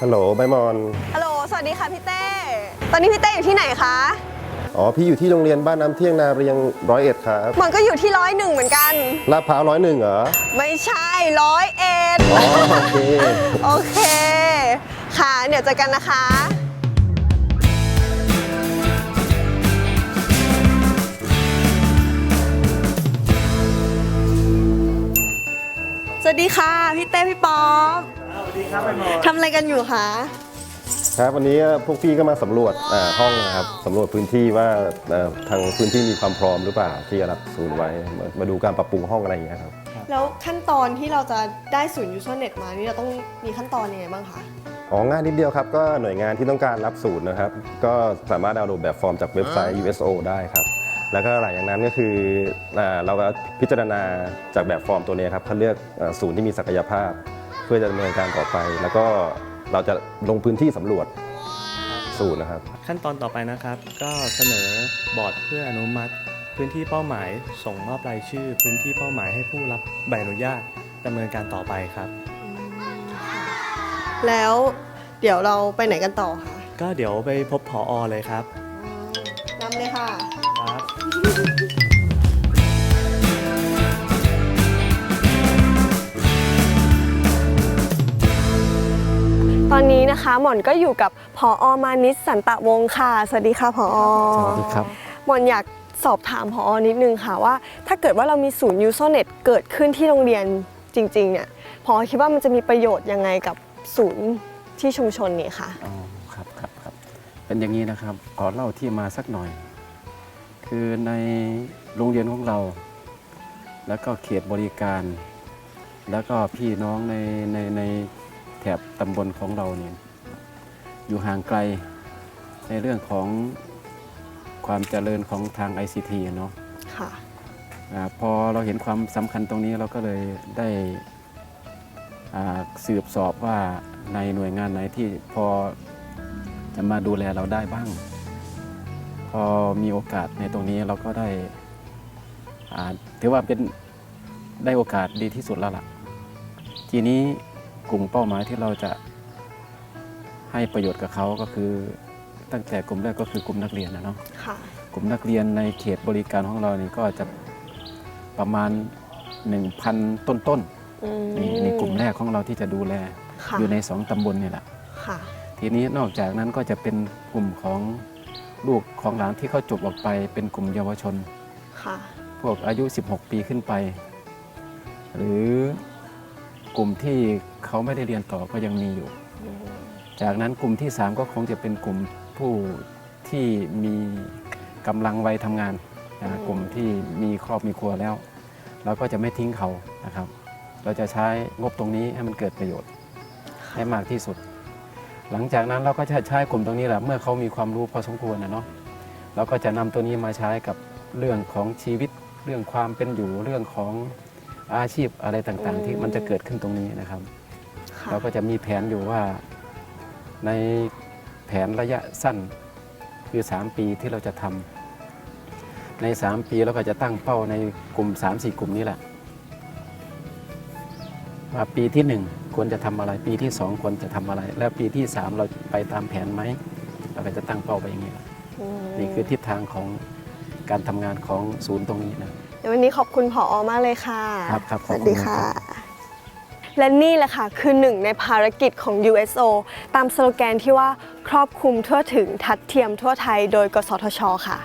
ฮัลโหลใบมอน ฮัลโหล สวัสดีค่ะพี่เต้ ตอนนี้พี่เต้อยู่ที่ไหนคะ อ๋อ พี่อยู่ที่โรงเรียนบ้านน้ำเที่ยงนาเรียงร้อยเอ็ดครับหมอนก็อยู่ที่ร้อยหนึ่งเหมือนกัน ลาดพร้าวร้อยหนึ่งเหรอ ไม่ใช่ร้อยเอ็ดอ๋อโอเค โอเค ค่ะ เดี๋ยวเจอกันนะคะ สวัสดีค่ะ พี่เต้พี่ป๊อป ทำอะไรกันอยู่คะ ครับวันนี้พวกพี่ก็มาสำรวจอ่าห้องนะครับสำรวจพื้นที่ว่าเอ่อทางพื้นที่มีความพร้อมหรือเปล่าที่จะรับศูนย์ไว้มามาดูการปรับปรุงห้องอะไรอย่างเงี้ยครับ แล้วขั้นตอนที่เราจะได้ศูนย์ยู r เน็ตมานี่เราต้องมีขั้นตอนยังไงบ้างคะอ๋อง่ายนิดเดียวครับ ก็หน่วยงานที่ต้องการรับศูนย์นะครับ ก็สามารถดาวน์โหลดแบบฟอร์มจากเว็บไซต์ USO ได้ครับ แล้วก็หลังจากนั้นก็คืออ่าเราก็พิจารณาจากแบบฟอร์มตัวนี้ครับเขาเลือกอ่าศูนย์ที่มีศักยภาพเพื่อจะดำเนินการต่อไป แล้วก็เราจะลงพื้นที่สำรวจศูนย์นะครับ ขั้นตอนต่อไปนะครับ ก็เสนอบอร์ดเพื่ออนุมัติ พื้นที่เป้าหมาย ส่งมอบรายชื่อ พื้นที่เป้าหมายให้ผู้รับใบอนุญาตดำเนินการต่อไปครับ แล้วเดี๋ยวเราไปไหนกันต่อคะ ก็เดี๋ยวไปพบผออเลยครับ ตอนนี้นะคะ หม่อนก็อยู่กับพออมานิสสันตะวงศ์ค่ะ สวัสดีค่ะพออสวัสดีครับ หม่อนอยากสอบถามพออนิดนึงค่ะว่า ถ้าเกิดว่าเรามีศูนย์ยูโซเน็ตเกิดขึ้นที่โรงเรียนจริงๆเนี่ยพอคิดว่ามันจะมีประโยชน์ยังไงกับศูนย์ที่ชุมชนนี้ค่ะอ๋อครับครับครับเป็นอย่างนี้นะครับ ขอเล่าที่มาสักหน่อย คือในโรงเรียนของเรา แล้วก็เขตบริการ แล้วก็พี่น้องในในใน แถบตำบลของเราเนี่ยอยู่ห่างไกลในเรื่องของความเจริญของทาง ICT อะเนาะค่ะอาพอเราเห็นความสำคัญตรงนี้เราก็เลยได้อ่าสืบสอบว่าในหน่วยงานไหนที่พอจะมาดูแลเราได้บ้าง พอมีโอกาสในตรงนี้เราก็ได้อ่าถือว่าเป็นได้โอกาสดีที่สุดแล้วล่ะ ทีนี้ กลุ่มเป้าหมายที่เราจะให้ประโยชน์กับเขาก็คือ ตั้งแต่กลุ่มแรกก็คือกลุ่มนักเรียนนะเนาะค่ะกลุ่มนักเรียนในเขตบริการของเรานี่ก็จะประมาณ 1,000 ต้นอืมๆนี่ในกลุ่มแรกของเราที่จะดูแลค่ะอยู่ในสองตำบลนี่แหละ ค่ะ ทีนี้นอกจากนั้นก็จะเป็นกลุ่มของลูกของหลานที่เขาจบออกไป เป็นกลุ่มเยาวชน ค่ะ พวกอายุ 16 ปีขึ้นไป หรือ กลุ่มที่เขาไม่ได้เรียนต่อก็ยังมีอยู่ จากนั้นกลุ่มที่ 3 ก็คงจะเป็นกลุ่มผู้ที่มีกำลังวัยทำงานนะกลุ่มที่มีครอบมีครัวแล้ว เราก็จะไม่ทิ้งเขานะครับ เราจะใช้งบตรงนี้ให้มันเกิดประโยชน์ให้มากที่สุด หลังจากนั้นเราก็จะใช้กลุ่มตรงนี้แหละเมื่อเขามีความรู้พอสมควรนะเนาะเราก็จะนำตัวนี้มาใช้กับเรื่องของชีวิตเรื่องความเป็นอยู่เรื่องของ อาชีพอะไรต่างๆ ที่มันจะเกิดขึ้นตรงนี้นะครับค่ะเราก็จะมีแผนอยู่ว่าในแผนระยะสั้นคือ 3 ปีที่เราจะทำใน 3 ปีเราก็จะตั้งเป้าในกลุ่ม 3-4 กลุ่มนี้แหละว่าปีที่ 1 ควรจะทำอะไร ปีที่ 2 ควรจะทำอะไร แล้วปีที่ 3 เราไปตามแผนไหมเราก็จะตั้งเป้าไปอย่างนี้แหละอืมนี่คือทิศทางของการทำงานของศูนย์ตรงนี้นะ เดี๋ยววันนี้ขอบคุณผอมากเลยค่ะ ครับครับสขอบคุณวัสดีค่ะครับและนี่แหละค่ะ คือหนึ่งในภารกิจของ USO ตามสโลแกนที่ว่าครอบคลุมทั่วถึงทัดเทียมทั่วไทย โดย กสทช ค่ะ